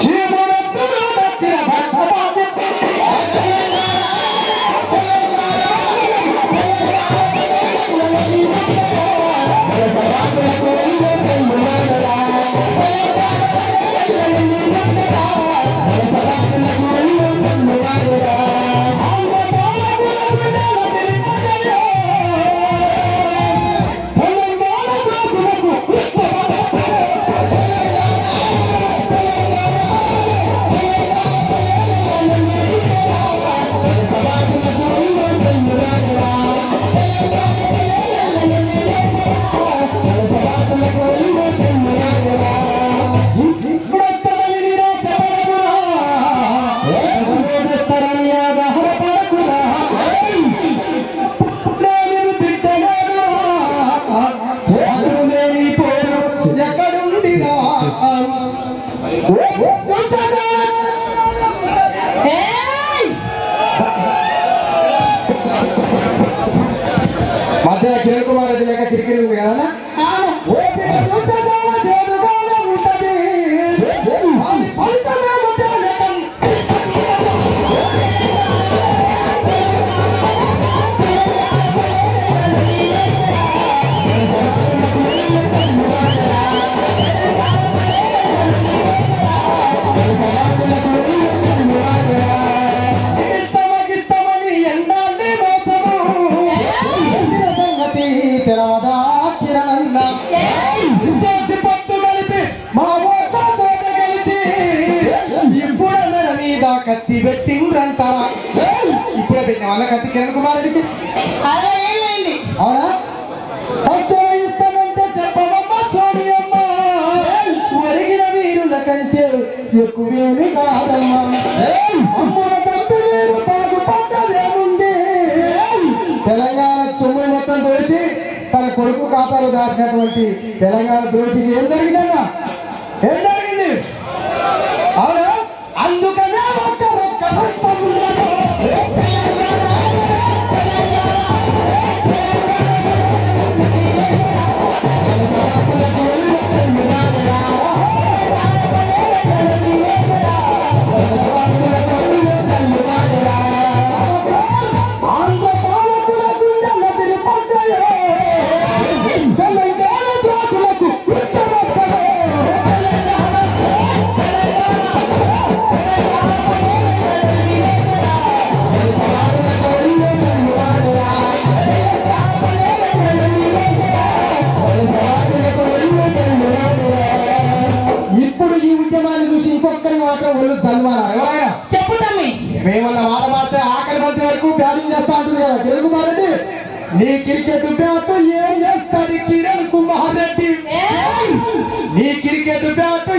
Jesus. Hey! ఇప్పుడే పెట్టిన వాళ్ళ కత్తి కిరణ్ కుమార్ రెడ్డికి అరవై ఏళ్ళైంది అవునా? సత్యం ఇస్తానంటే చెప్పమమ్మ సోనియమ్మ ఒరిగిన వీరుల కంటే ఎక్కువేమి కాదమ్మా. అమ్ముల తప్పి మీరు బాగుపడ్డదేముంది తెలంగాణ సొమ్ము మొత్తం దోషి తన కొడుకు ఖాతాలో దాచినటువంటి తెలంగాణ దోషికి ఏం జరిగిందన్నా? ఏం మాత్రం ఒళ్ళు చల్వారా ఎవరైనా చెప్పు తమ్మి. మేమన్న మాట మాత్రం ఆఖరి మధ్య వరకు బ్యాటింగ్ చేస్తా అంటుంది కదా. తెలుగు మారండి. నీ క్రికెట్ బ్యాట్ ఏం చేస్తుంది కిరణ్ కుమార్ రెడ్డి! నీ క్రికెట్ బ్యాట్